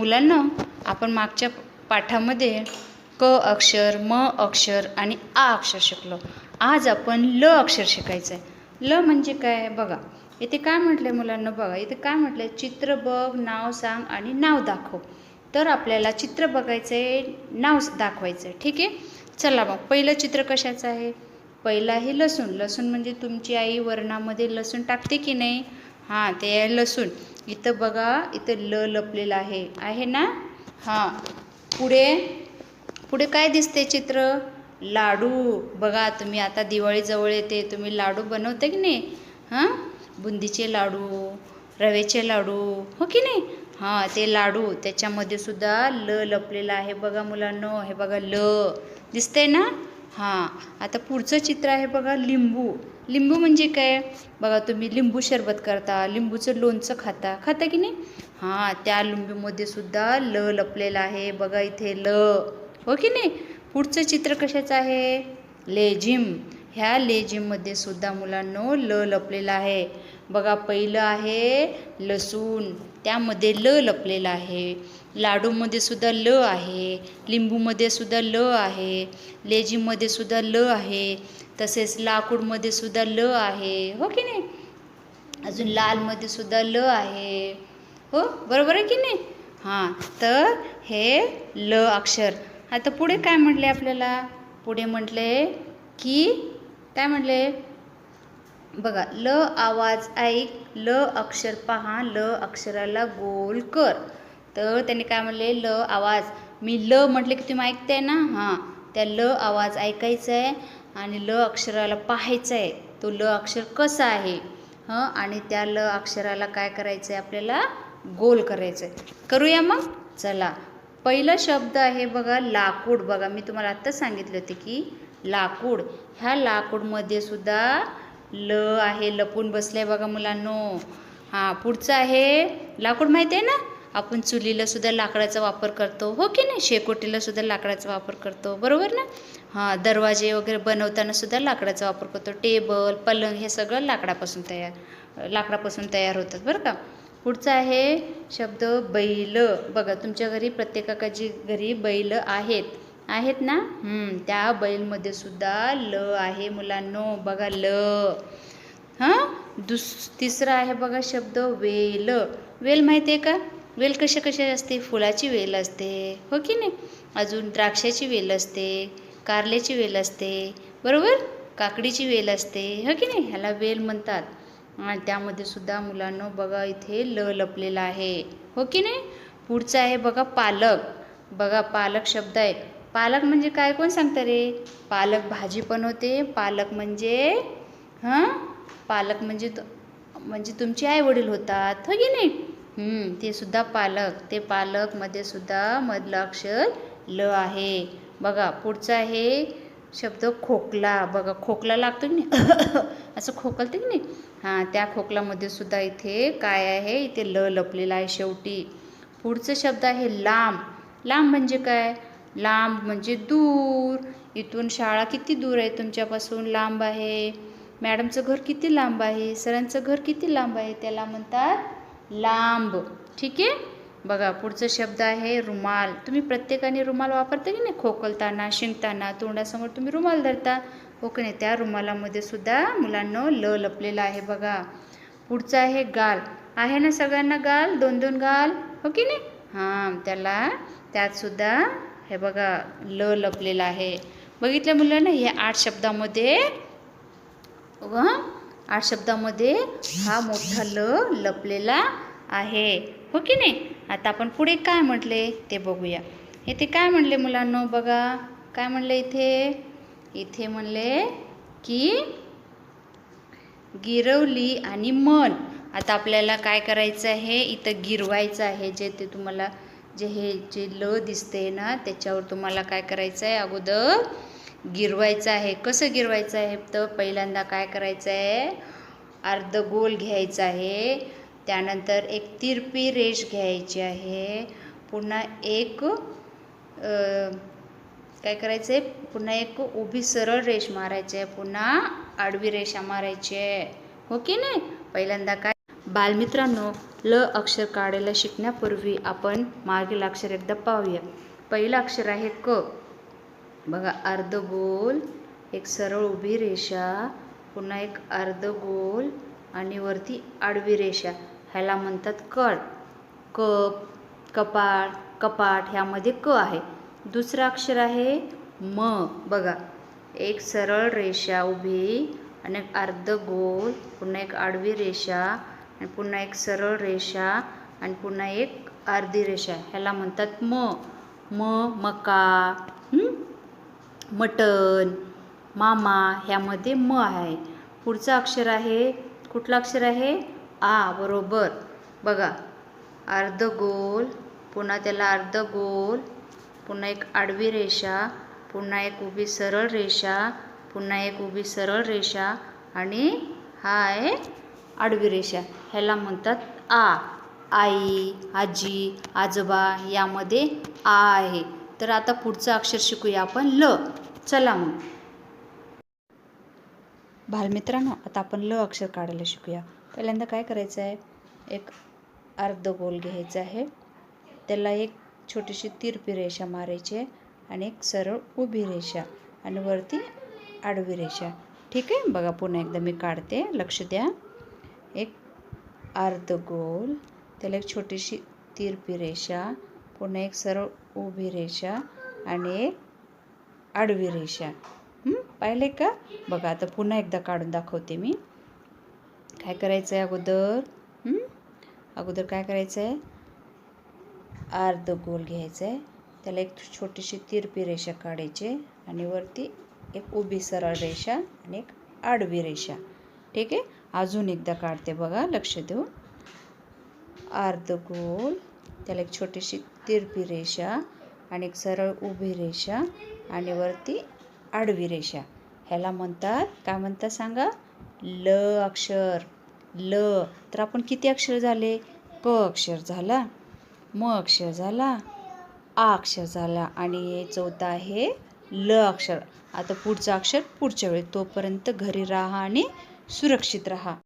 मुलांना आपण मागच्या पाठामध्ये क अक्षर म अक्षर आणि आ अक्षर शिकलो. आज आपण ल अक्षर शिकायचं आहे ल म्हणजे काय? बघा इथे काय म्हटलंय मुलांना? बघा इथे काय म्हटलंय? चित्र बघ नाव सांग आणि नाव दाखव. तर आपल्याला चित्र बघायचं आहे नाव दाखवायचं आहे ठीक आहे? चला मग पहिलं चित्र कशाचं आहे? पहिलं आहे लसूण. लसूण म्हणजे तुमची आई वरणामध्ये लसूण टाकते की नाही? हां ते आहे लसूण. इथं बघा इथं ल लपलेलं आहे. आहे ना? हां. पुढे? पुढे काय दिसते चित्र? लाडू. बघा तुम्ही आता दिवाळीजवळ येते तुम्ही लाडू बनवते की नाही? हां? बुंदीचे लाडू रव्याचे लाडू हो की नाही? हां ते लाडू. त्याच्यामध्ये सुद्धा ल लपलेलं आहे बघा मुलांनो. हे बघा ल. दिसतंय ना? हां आता पुढचं चित्र आहे बघा लिंबू. लिंबू म्हणजे काय? बघा तुम्ही लिंबू सरबत करता लिंबूचं लोणचं खाता. खाता की नाही? हां त्या लिंबूमध्ये सुद्धा ल लपलेलं आहे. बघा इथे ल. हो की नाही? पुढचं चित्र कशाचं आहे? लेझिम. ह्या लेझिममध्ये सुद्धा मुलांनो ल लपलेलं आहे. बघा पहिलं आहे लसूण. त्यामध्ये ल लपलेलं आहे. लाडूमध्ये सुद्धा ल आहे. लिंबूमध्ये सुद्धा ल आहे. लेझीमध्ये सुद्धा ल आहे. तसेच लाकूडमध्ये सुद्धा ल आहे. हो की नाही? अजून लालमध्ये सुद्धा ल आहे. हो? बरोबर आहे की नाही? हां तर हे ल अक्षर. आता पुढे काय म्हटले आपल्याला? पुढे म्हटले की काय म्हटले? बघा ल आवाज ऐक ल अक्षर पहा ल अक्षराला गोल कर. तर त्यांनी काय म्हणले? ल आवाज. मी ल म्हटले की तुम्ही ऐकताय ना? हां. त्या ल आवाज ऐकायचा आहे आणि ल अक्षराला पाहायचा आहे. तो ल अक्षर कसा आहे? हं? आणि त्या ल अक्षराला काय करायचं आहे आपल्याला गोल करायचं आहे करूया मग? चला. पहिला शब्द आहे बघा लाकूड. बघा मी तुम्हाला आत्ताच सांगितले होते की लाकूड. ह्या लाकूडमध्ये सुद्धा ल आहे लपून बसले बघा मुलांनो. हां पुढचं आहे लाकूड माहिती आहे ना? आपण चुलीला सुद्धा लाकडाचा वापर करतो. हो की नाही? शेकोटीला सुद्धा लाकडाचा वापर करतो. बरोबर ना? हां दरवाजे वगैरे बनवताना सुद्धा लाकडाचा वापर करतो. टेबल पलंग हे सगळं लाकडापासून तयार लाकडापासून तयार होतात. बरं का? पुढचं आहे शब्द बैल. बघा तुमच्या घरी प्रत्येकाची घरी बैल आहेत. आहेत ना? त्या बैलमध्ये सुद्धा ल आहे मुलांनो. बघा ल. हां? दुस तिसरा आहे बघा शब्द वेल. वेल माहिती आहे का? वेल कशा कशा असते? फुलाची वेल असते. हो की नाही? अजून द्राक्षाची वेल असते कारल्याची वेल असते बरोबर? काकडीची वेल असते. हो की नाही? ह्याला वेल म्हणतात. आणि त्यामध्ये सुद्धा मुलांनो बघा इथे ल लपलेला आहे. हो की नाही? पुढचं आहे बघा पालक. बघा पालक शब्द आहे. पालक म्हणजे काय? कोण सांगतं रे? पालक भाजी पण होते पालक म्हणजे हां? पालक म्हणजे तो म्हणजे तुमचे आईवडील होतात. हो की नाही? ते सुद्धा पालक. ते पालकमध्ये सुद्धा मधलं अक्षर ल आहे. बघा पुढचं आहे शब्द खोकला. बघा खोकला लागतो की नाही? असं खोकलते की नाही? हां त्या खोकलामध्ये सुद्धा इथे काय आहे? इथे ल लपलेलं आहे शेवटी. पुढचं शब्द आहे लांब. लांब म्हणजे काय? लांब म्हणजे दूर. इथून शाळा किती दूर आहे तुमच्यापासून? लांब आहे. मॅडमचं घर किती लांब आहे? सरांचं घर किती लांब आहे? त्याला म्हणतात लांब. ठीक आहे? बघा पुढचा शब्द आहे रुमाल. तुम्ही प्रत्येकाने रुमाल वापरता की नाही? खोकलताना शिंकताना तोंडासमोर तुम्ही रुमाल धरता. हो की नाही? त्या रुमालामध्ये सुद्धा मुलांना ल लपलेलं आहे बघा. पुढचं आहे गाल. आहे ना सगळ्यांना गाल? दोन दोन गाल? हो की नाही? हां त्याला त्यातसुद्धा हे बघा ल लपलेलं आहे. बघितलं मुलांना? हे आठ शब्दामध्ये व आठ शब्दामध्ये हा मोठा ल लपलेला आहे. हो की नाही? आता आपण पुढे काय म्हटले ते बघूया. इथे काय म्हणले मुलांनो बघा? काय म्हणले इथे? इथे म्हणले की गिरवली आणि मन. आता आपल्याला काय करायचं आहे? इथं गिरवायचं आहे जे ते तुम्हाला जे हे जे ल दिसते ना त्याच्यावर तुम्हाला काय करायचं आहे अगोदर गिरवायचं आहे. कसं गिरवायचं आहे? तर पहिल्यांदा काय करायचं आहे अर्ध गोल घ्यायचं आहे. त्यानंतर एक तिरपी रेष घ्यायची आहे. पुन्हा एक काय करायचं आहे पुन्हा एक उभी सरळ रेष मारायची आहे. पुन्हा आडवी रेषा मारायची आहे. हो की नाही? पहिल्यांदा काय बालमित्रांनो ल अक्षर काढायला शिकण्यापूर्वी आपण मागील अक्षर एकदा पाहूया. पहिलं अक्षर आहे क. बघा अर्धगोल एक सरळ उभी रेषा पुन्हा एक अर्धगोल आणि वरती आडवी रेषा. ह्याला म्हणतात कळ. कप कपाट कपाट ह्यामध्ये क आहे. दुसरं अक्षर आहे म. बघा एक सरळ रेषा उभी आणि अर्धगोल पुन्हा एक आडवी रेषा आणि पुन्हा एक सरळ रेषा आणि पुन्हा एक अर्धी रेषा. ह्याला म्हणतात म. म मका मटन मामा ह्यामध्ये म आहे. पुढचं अक्षर आहे कुठलं अक्षर आहे? आ बरोबर. बघा अर्ध गोल पुन्हा त्याला अर्ध गोल पुन्हा एक आडवी रेषा पुन्हा एक उभी सरळ रेषा पुन्हा एक उभी सरळ रेषा आणि हा आहे आडवी रेषा. ह्याला म्हणतात आ आई आजी आजोबा यामध्ये आ आहे. तर आता पुढचं अक्षर शिकूया आपण ल. चला मग. बालमित्रांनो आता आपण ल अक्षर काढायला शिकूया. पहिल्यांदा काय करायचं आहे? एक अर्ध गोल घ्यायचा आहे. त्याला एक छोटीशी तिरपी रेषा मारायची आहे आणि एक सरळ उभी रेषा आणि वरती आडवी रेषा. ठीक आहे? बघा पुन्हा एकदा मी काढते. लक्ष द्या. एक अर्धगोल त्याला एक छोटीशी तिरपी रेषा पुन्हा एक सरळ उभी रेषा आणि एक आडवी रेषा. पाहिले का? बघा आता पुन्हा एकदा काढून दाखवते मी. काय करायचं आहे अगोदर अगोदर काय करायचं आहे अर्ध गोल घ्यायचं आहे त्याला एक छोटीशी तिरपी रेषा काढायची आहे आणि वरती एक उभी सरळ रेषा आणि एक आडवी रेषा. ठीक आहे? अजून एकदा काढते बघा लक्ष देऊन. अर्ध गोल त्याला एक छोटीशी तिरपी रेषा आणि एक सरळ उभी रेषा आणि वरती आडवी रेषा. ह्याला म्हणतात काय म्हणतात सांगा? ल अक्षर. ल तर आपण किती अक्षर झाले? क अक्षर झाला म अक्षर झाला आ अक्षर झाला आणि चौथा आहे ल अक्षर. आता पुढचं अक्षर पुढच्या वेळी. तोपर्यंत घरी राहा आणि सुरक्षित रहा.